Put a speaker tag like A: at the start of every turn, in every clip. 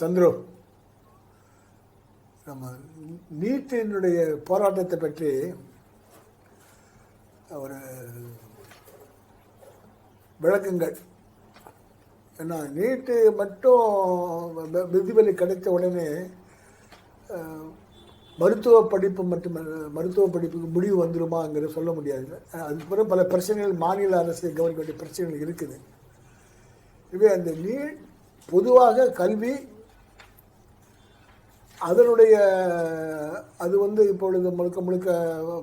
A: சந்துரு நம்ம நீட்டினுடைய போராட்டத்தை பற்றி ஒரு விளக்குங்கள். ஏன்னா நீட்டு மட்டும் விதிவெளி கிடைத்த உடனே மருத்துவ படிப்பு மட்டும் மருத்துவ படிப்புக்கு முடிவு வந்துருமாங்கிறத சொல்ல முடியாது. அதுக்கப்புறம் பல பிரச்சனைகள் மாநில அரசு கவனிக்க வேண்டிய பிரச்சனைகள் இருக்குது. இவை அந்த நீட் பொதுவாக கல்வி அதனுடைய அது வந்து இப்பொழுது முழுக்க முழுக்க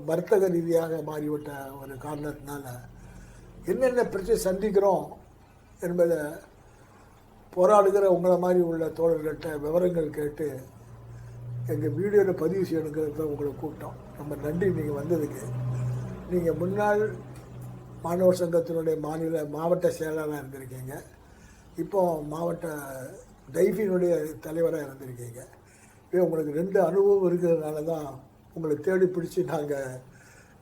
A: வர்த்தக ரீதியாக மாறிவிட்ட ஒரு காரணத்தினால என்னென்ன பிரச்சனை சந்திக்கிறோம் என்பதை போராடுகிற உங்களை மாதிரி உள்ள தோழர்கள்ட்ட விவரங்கள் கேட்டு எங்கள் வீடியோவில் பதிவு செய்யணுங்கிறது உங்களை கூப்பிட்டோம். ரொம்ப நன்றி. நீங்கள் வந்ததுக்கு. நீங்கள் முன்னாள் மாணவர் சங்கத்தினுடைய மாநில மாவட்ட செயலாளராக இருந்திருக்கீங்க. இப்போ மாவட்ட டைஃபினுடைய தலைவராக இருந்திருக்கீங்க. உங்களுக்கு ரெண்டு அனுபவம் இருக்கிறதுனால தான் உங்களை தேடி பிடிச்சி நாங்கள்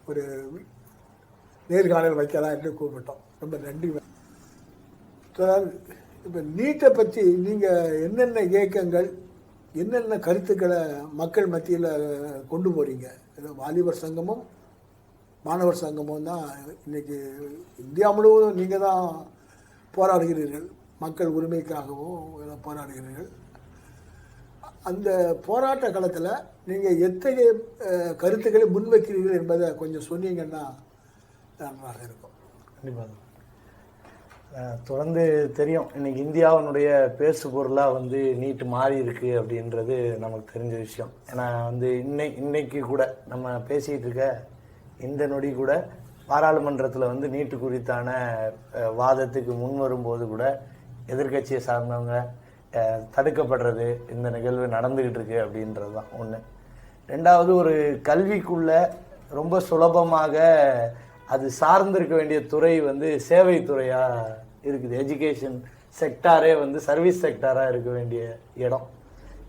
A: ஒரு நேர்காணல் வைக்கலாம் என்று கூப்பிட்டோம். ரொம்ப நன்றி. சார் இப்போ நீட்டை பற்றி நீங்கள் என்னென்ன இயக்கங்கள் என்னென்ன கருத்துக்களை மக்கள் மத்தியில் கொண்டு போகிறீங்க வாலிபர் சங்கமும் மாணவர் சங்கமும் தான் இன்னைக்கு இந்தியா முழுவதும் நீங்கள் தான் போராடுகிறீர்கள். மக்கள் உரிமைக்காகவும் எல்லாம் போராடுகிறீர்கள். அந்த போராட்ட காலத்தில் நீங்கள் எத்தகைய கருத்துக்களை முன்வைக்கிறீர்கள் என்பதை கொஞ்சம் சொன்னீங்கன்னா நன்றாக இருக்கும்.
B: கண்டிப்பாக தொடர்ந்து தெரியும். இன்னைக்கு இந்தியாவினுடைய பேசு பொருளாக வந்து நீட்டு மாறி இருக்கு அப்படின்றது நமக்கு தெரிஞ்ச விஷயம். ஏன்னா வந்து இன்னை இன்னைக்கு கூட நம்ம பேசிகிட்டு இருக்க இந்த நொடி கூட பாராளுமன்றத்தில் வந்து நீட்டு குறித்தான வாதத்துக்கு முன் வரும்போது கூட எதிர்க்கட்சியை சார்ந்தவங்க தடுக்கப்படுறது இந்த நிகழ்வு நடந்துக்கிட்டு இருக்கு அப்படின்றது தான் ஒன்று ரெண்டாவது ஒரு கல்விக்குள்ள ரொம்ப சுலபமாக அது சார்ந்திருக்க வேண்டிய துறை வந்து சேவை இருக்குது. எஜுகேஷன் செக்டாரே வந்து சர்வீஸ் செக்டாராக இருக்க வேண்டிய இடம்.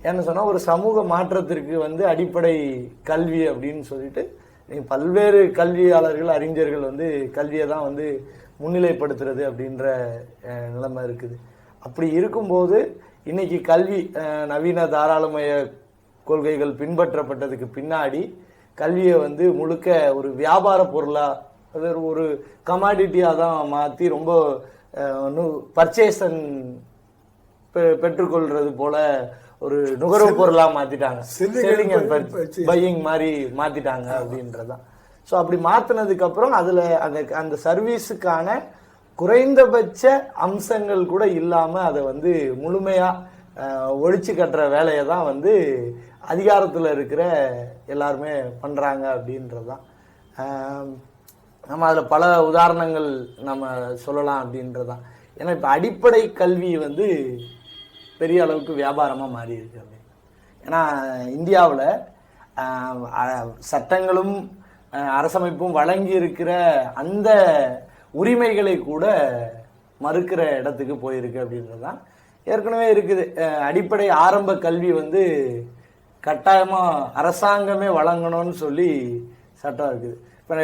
B: என்ன சொன்னால் ஒரு சமூக மாற்றத்திற்கு வந்து அடிப்படை கல்வி அப்படின்னு சொல்லிட்டு நீங்கள் பல்வேறு கல்வியாளர்கள் அறிஞர்கள் வந்து கல்வியை தான் வந்து முன்னிலைப்படுத்துறது அப்படின்ற நிலைமை இருக்குது. அப்படி இருக்கும்போது இன்னைக்கு கல்வி நவீன தாராளமய கொள்கைகள் பின்பற்றப்பட்டதுக்கு பின்னாடி கல்வியை வந்து முழுக்க ஒரு வியாபார பொருளா அது ஒரு கமாடிட்டியாக தான் மாற்றி ரொம்ப பர்ச்சேஸ் பெற்றுக்கொள்றது போல ஒரு நுகர்வு பொருளா மாத்திட்டாங்க
A: Selling and
B: selling and. Buying மாதிரி மாத்திட்டாங்க அப்படின்றதுதான் ஸோ அப்படி மாத்தினதுக்கு அப்புறம் அதுல அந்த அந்த சர்வீஸுக்கான குறைந்தபட்ச அம்சங்கள் கூட இல்லாமல் அதை வந்து முழுமையாக ஒழிச்சு கட்டுற வேலையை தான் வந்து அதிகாரத்தில் இருக்கிற எல்லாருமே பண்ணுறாங்க அப்படின்றது தான் நம்ம அதில் பல உதாரணங்கள் நம்ம சொல்லலாம் அப்படின்றதான் ஏன்னா இப்போ அடிப்படை கல்வி வந்து பெரிய அளவுக்கு வியாபாரமாக மாறி இருக்கு அப்படின்னு. ஏன்னா இந்தியாவில் சட்டங்களும் அரசமைப்பும் வழங்கி இருக்கிற அந்த உரிமைகளை கூட மறுக்கிற இடத்துக்கு போயிருக்கு அப்படின்றது தான் ஏற்கனவே இருக்குது. அடிப்படை ஆரம்ப கல்வி வந்து கட்டாயமாக அரசாங்கமே வழங்கணும்னு சொல்லி சட்டம் இருக்குது. இப்போ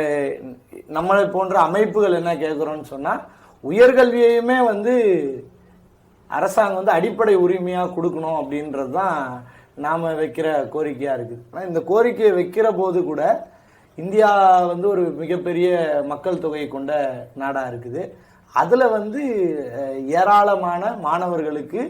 B: நம்மளை போன்ற அமைப்புகள் என்ன கேட்குறோன்னு சொன்னால் உயர்கல்வியையுமே வந்து அரசாங்கம் வந்து அடிப்படை உரிமையாக கொடுக்கணும் அப்படின்றது தான் நாம் வைக்கிற கோரிக்கையாக இருக்குது. ஆனால் இந்த கோரிக்கையை வைக்கிற போது கூட இந்தியா வந்து ஒரு மிகப்பெரிய மக்கள் தொகை கொண்ட நாடாக இருக்குது. அதில் வந்து ஏராளமான மாணவர்களுக்கு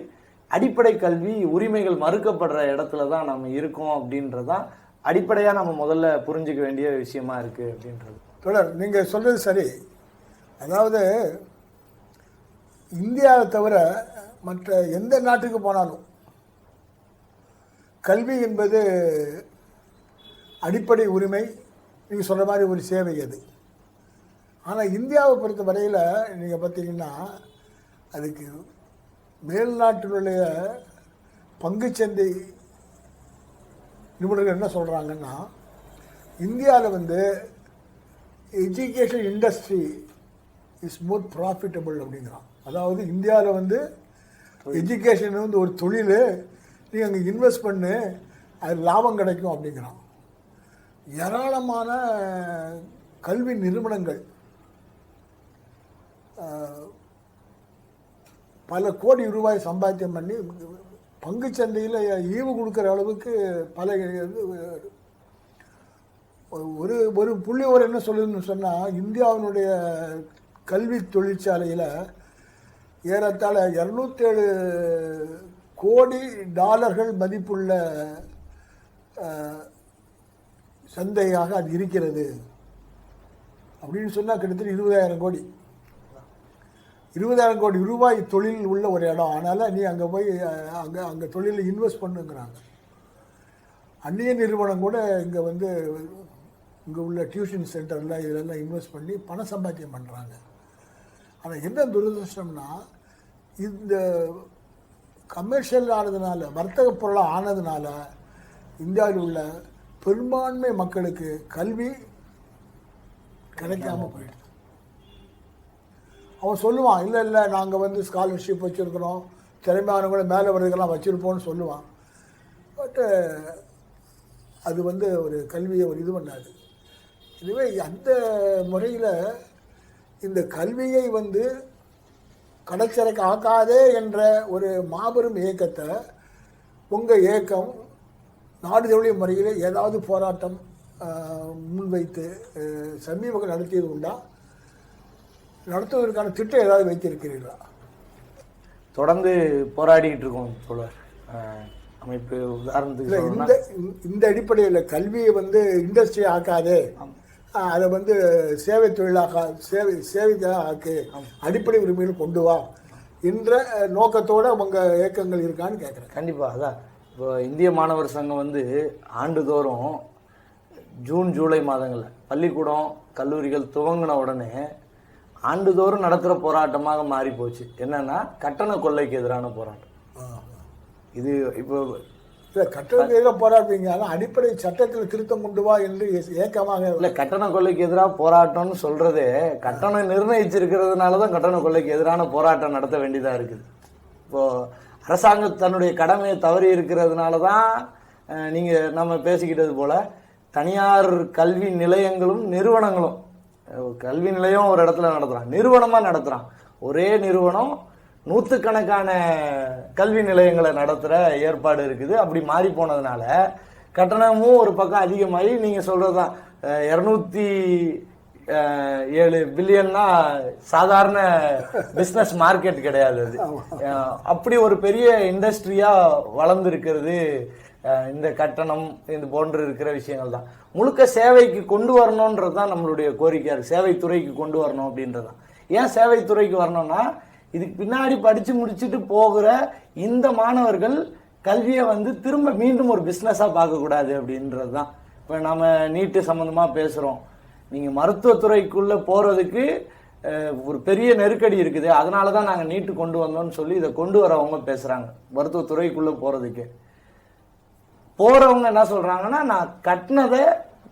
B: அடிப்படை கல்வி உரிமைகள் மறுக்கப்படுற இடத்துல தான் நம்ம இருக்கோம் அப்படின்றது தான் அடிப்படையாக நம்ம முதல்ல புரிஞ்சுக்க வேண்டிய விஷயமா இருக்குது அப்படின்றது.
A: தொடர் நீங்கள் சொல்கிறது சரி. அதாவது இந்தியாவை தவிர மற்ற எந்த நாட்டுக்கு போனாலும் கல்வி என்பது அடிப்படை உரிமை நீங்கள் சொல்கிற மாதிரி ஒரு சேவை அது ஆனால் இந்தியாவை பொறுத்த வரையில் நீங்கள் பார்த்தீங்கன்னா அதுக்கு மேல்நாட்டினுடைய பங்குச்சந்தை நிபுணர்கள் என்ன சொல்கிறாங்கன்னா இந்தியாவில் வந்து education industry is more profitable அப்படிங்கிறான். அதாவது இந்தியாவில் வந்து எஜுகேஷன் வந்து ஒரு தொழில் நீங்கள் அங்கே இன்வெஸ்ட் பண்ணு அது லாபம் கிடைக்கும் அப்படிங்கிறான். ஏராளமான கல்வி நிறுவனங்கள் பல கோடி ரூபாய் சம்பாத்தியம் பண்ணி பங்கு சந்தையில் ஈவு கொடுக்குற அளவுக்கு பல இது ஒரு ஒரு புள்ளி ஒரு என்ன சொல்லுதுன்னு சொன்னால் இந்தியாவினுடைய கல்வி தொழிற்சாலையில் ஏறத்தாழ இரநூத்தேழு கோடி டாலர்கள் மதிப்புள்ள சந்தையாக அது இருக்கிறது. அப்படின்னு சொன்னால் கிட்டத்தட்ட இருபதாயிரம் கோடி. இருபதாயிரம் கோடி ரூபாய் தொழில் உள்ள ஒரு இடம். அதனால் நீ அங்கே போய் அங்கே அங்கே தொழிலில் இன்வெஸ்ட் பண்ணுங்கிறாங்க. அந்நிய நிறுவனம் கூட இங்கே வந்து இங்கே உள்ள டியூஷன் சென்டரில் இதெல்லாம் இன்வெஸ்ட் பண்ணி பண சம்பாத்தியம் பண்ணுறாங்க ஆனால் என்ன துரதிருஷ்டம்னா இந்த கமர்ஷியல் ஆனதுனால வர்த்தக பொருளாக ஆனதுனால இந்தியாவில் உள்ள பெரும்பான்மை மக்களுக்கு கல்வி கிடைக்காம போயிடுது. அவன் சொல்லுவான் இல்லை இல்லை நாங்கள் வந்து ஸ்காலர்ஷிப் வச்சுருக்குறோம். திறமையானவங்களை மேலே வர்றதுக்கெல்லாம் வச்சுருப்போம்னு சொல்லுவான். பட்டு uh, அது வந்து ஒரு கல்வியை ஒரு இது பண்ணாது. இதுவே அந்த முறையில் இந்த கல்வியை வந்து கடைச்சரைக்கு ஆக்காதே என்ற ஒரு மாபெரும் இயக்கத்தை உங்கள் இயக்கம் நாடு தழுவிய முறையில் ஏதாவது போராட்டம் முன்வைத்து சமீபங்கள் நடத்தியது உண்டா? நடத்துவதற்கான திட்டம் ஏதாவது வைத்திருக்கிறீர்களா?
B: தொடர்ந்து போராடிட்டு இருக்கோம் தோழர். அமைப்பு உதாரணத்துக்கு
A: இந்த இந்த அடிப்படையில் கல்வியை வந்து இண்டஸ்ட்ரி ஆக்காதே. அதை வந்து சேவை தொழிலாக சேவை சேவைக்காக ஆக்கு. அடிப்படை உரிமையில் கொண்டு வா என்ற நோக்கத்தோட உங்கள் இயக்கங்கள் இருக்கான்னு கேட்குறேன்.
B: கண்டிப்பா அதான். இப்போ இந்திய மாணவர் சங்கம் வந்து ஆண்டுதோறும் ஜூன் ஜூலை மாதங்களில் பள்ளிக்கூடம் கல்லூரிகள் துவங்கின உடனே ஆண்டுதோறும் நடத்துகிற போராட்டமாக மாறி போச்சு. என்னன்னா கட்டண கொள்ளைக்கு எதிரான போராட்டம். இது இப்போ
A: இல்லை கட்டணத்துக்கு எதிராக போராடுவீங்க ஆனால் அடிப்படை சட்டத்தில் திருத்தம் கொண்டு வா என்று ஏக்கமாக
B: இல்லை கட்டண கொள்ளைக்கு எதிராக போராட்டம்னு சொல்றதே கட்டணம் நிர்ணயிச்சிருக்கிறதுனால தான் கட்டண கொள்ளைக்கு எதிரான போராட்டம் நடத்த வேண்டியதாக இருக்குது. இப்போ அரசாங்கம் தன்னுடைய கடமையை தவறி இருக்கிறதுனால தான் நீங்கள் நம்ம பேசிக்கிட்டது போல் தனியார் கல்வி நிலையங்களும் நிறுவனங்களும் கல்வி நிலையம் ஒரு இடத்துல நடத்துகிறான் நிறுவனமாக நடத்துகிறான் ஒரே நிறுவனம் நூற்றுக்கணக்கான கல்வி நிலையங்களை நடத்துகிற ஏற்பாடு இருக்குது. அப்படி மாறி போனதுனால கட்டணமும் ஒரு பக்கம் அதிகமாகி நீங்கள் சொல்கிறது தான் இரநூத்தி ஏழு பில்லியன்னா சாதாரண பிஸ்னஸ் மார்க்கெட் கிடையாது அது. அப்படி ஒரு பெரிய இண்டஸ்ட்ரியாக வளர்ந்துருக்கிறது இந்த கட்டணம் இது போன்று இருக்கிற விஷயங்கள் தான். முழுக்க சேவைக்கு கொண்டு வரணுன்றது தான் நம்மளுடைய கோரிக்கையாக இருக்குது சேவைத்துறைக்கு கொண்டு வரணும் அப்படின்றது தான். ஏன் சேவைத்துறைக்கு வரணும்னா இதுக்கு பின்னாடி படித்து முடிச்சுட்டு போகிற இந்த மாணவர்கள் கல்வியை வந்து திரும்ப மீண்டும் ஒரு பிஸ்னஸாக பார்க்கக்கூடாது அப்படின்றது தான். இப்போ நம்ம நீட்டு சம்மந்தமாக பேசுகிறோம் நீங்கள் மருத்துவத்துறைக்குள்ளே போகிறதுக்கு ஒரு பெரிய நெருக்கடி இருக்குது. அதனால தான் நாங்கள் நீட்டு கொண்டு வந்தோம்னு சொல்லி இதை கொண்டு வரவங்க பேசுகிறாங்க மருத்துவத்துறைக்குள்ளே போகிறதுக்கு போகிறவங்க என்ன சொல்கிறாங்கன்னா நான் கட்டினதை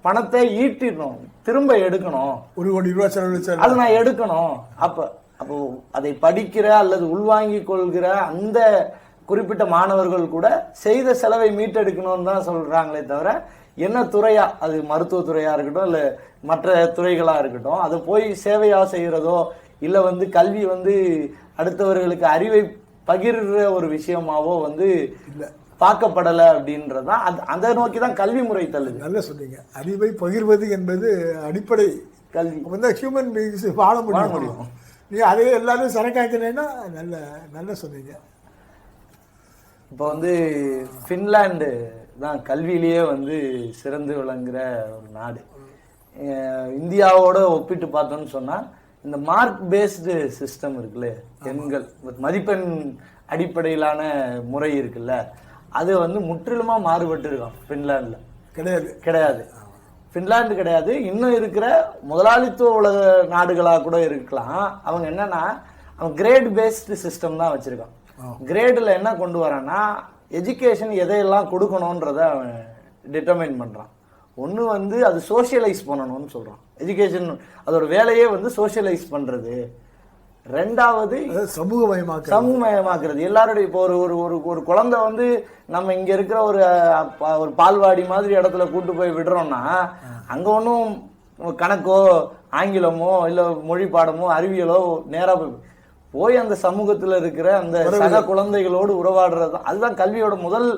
B: பணத்தை ஈட்டிடணும். திரும்ப எடுக்கணும்.
A: ஒரு கோடி ரூபா செலவழிச்சார்
B: அது நான் எடுக்கணும். அப்ப அப்போ அதை படிக்கிற அல்லது உள்வாங்கிக் கொள்கிற அந்த குறிப்பிட்ட மாணவர்கள் கூட செய்த செலவை மீட்டெடுக்கணும்னு தான் சொல்றாங்களே தவிர என்ன துறையா? அது மருத்துவத்துறையா இருக்கட்டும் இல்ல மற்ற துறைகளா இருக்கட்டும் அது போய் சேவையா செய்யறதோ இல்ல வந்து கல்வி வந்து அடுத்தவர்களுக்கு அறிவை பகிர்ற ஒரு விஷயமாவோ வந்து பார்க்கப்படலை அப்படின்றதான் அது அதை நோக்கி தான் கல்வி முறை தள்ளுது.
A: நல்லா சொன்னீங்க. அறிவை பகிர்வது என்பது அடிப்படை.
B: கல்வி.
A: வந்து ஹியூமன் பீயிங்ஸ் வாழ முடியும். நீ அதையே எல்லாரும் சரக்காக்கினேன்னா நல்ல நல்லா சொன்னீங்க.
B: இப்போ வந்து ஃபின்லாண்டு தான் கல்வியிலேயே வந்து சிறந்து விளங்குற ஒரு நாடு. இந்தியாவோட ஒப்பிட்டு பார்த்தோம்னு சொன்னா இந்த மார்க் பேஸ்டு சிஸ்டம் இருக்குல்ல எண்கள் மதிப்பெண் அடிப்படையிலான முறை இருக்குல்ல அது வந்து முற்றிலுமா மாறுபட்டு இருக்கும் ஃபின்லாண்டில்
A: கிடையாது.
B: கிடையாது. ஃபின்லாந்து கிடையாது. இன்னும் இருக்கிற முதலாளித்துவ உலக நாடுகளாக கூட இருக்கலாம். அவங்க என்னன்னா அவன் கிரேட் பேஸ்டு சிஸ்டம் தான் வச்சிருக்கான் கிரேடில் என்ன கொண்டு வரான்னா எஜுகேஷன் எதையெல்லாம் கொடுக்கணுன்றத அவன் டிட்டர்மைன் பண்ணுறான் ஒன்று வந்து அது சோஷியலைஸ் பண்ணணும்னு சொல்கிறான் எஜுகேஷன் அதோட வேலையே வந்து சோஷியலைஸ் பண்ணுறது ரெண்டாவது
A: சமூகமயமாக்க
B: சமூகமயமாக்குறது. எல்லாருடைய இப்போ ஒரு ஒரு ஒரு ஒரு குழந்தை வந்து நம்ம இங்க இருக்கிற ஒரு ஒரு பால்வாடி மாதிரி இடத்துல கூட்டு போய் விடுறோம்னா அங்க ஒன்றும் கணக்கோ ஆங்கிலமோ இல்ல மொழி பாடமோ அறிவியலோ நேரா போய் போய் அந்த சமூகத்துல இருக்கிற அந்த சக குழந்தைகளோடு உறவாடுறது தான். அதுதான் கல்வியோட முதல்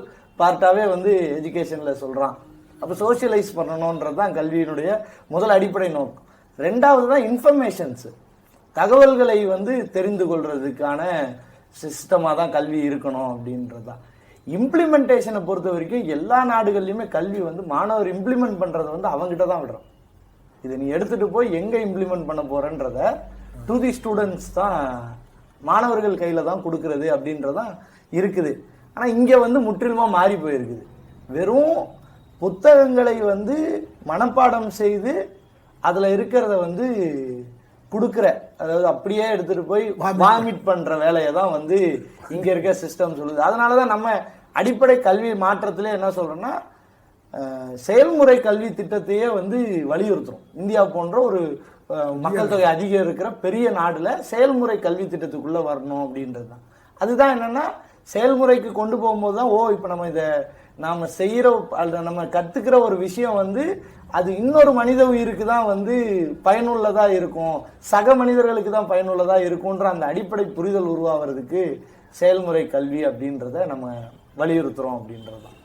B: பார்ட்டாவே வந்து எஜுகேஷன்ல சொல்றான். அப்ப சோஷியலைஸ் பண்ணணுன்றது தான் கல்வியினுடைய முதல் அடிப்படை நோக்கம். ரெண்டாவது தான் இன்ஃபர்மேஷன்ஸ் தகவல்களை வந்து தெரிந்து கொள்றதுக்கான சிஸ்டமாக தான் கல்வி இருக்கணும் அப்படின்றது தான். இம்ப்ளிமெண்டேஷனை பொறுத்த வரைக்கும் எல்லா நாடுகள்லையுமே கல்வி வந்து மாணவர் இம்ப்ளிமெண்ட் பண்றதை வந்து அவங்ககிட்ட தான் விடுறோம் இதை நீ எடுத்துட்டு போய் எங்க இம்ப்ளிமெண்ட் பண்ண போறன்றத டு தி ஸ்டூடெண்ட்ஸ் தான் மாணவர்கள் கையில தான் கொடுக்கறது அப்படின்றதான் இருக்குது. ஆனா இங்க வந்து முற்றிலுமா மாறி போயிருக்குது. வெறும் புத்தகங்களை வந்து மனப்பாடம் செய்து அதுல இருக்கிறத வந்து கொடுக்குற அதாவது அப்படியே எடுத்துட்டு போய் வாமிட் பண்ற வேலையை தான் வந்து இங்க இருக்க சிஸ்டம் சொல்லுது. அதனால தான் நம்ம அடிப்படை கல்வி மாற்றத்திலே என்ன அஹ், செயல்முறை கல்வி திட்டத்தையே வந்து வலியுறுத்துறோம். இந்தியா போன்ற ஒரு மக்கள் தொகை அதிகம் இருக்கிற பெரிய நாடுல செயல்முறை கல்வி திட்டத்துக்குள்ள வரணும் அப்படின்றது தான் அதுதான் என்னன்னா செயல்முறைக்கு கொண்டு போகும்போது தான் ஓ இப்போ நம்ம இதை நாம செய்யற நம்ம கத்துக்கிற ஒரு விஷயம் வந்து அது இன்னொரு மனித உயிருக்கு தான் வந்து பயனுள்ளதா இருக்கும். சக மனிதர்களுக்கு தான் பயனுள்ளதா இருக்கும்ன்ற அந்த அடிப்படை புரிதல் உருவாகிறதுக்கு செயல்முறை கல்வி அப்படின்றத நம்ம வலியுறுத்துறோம் அப்படின்றது தான்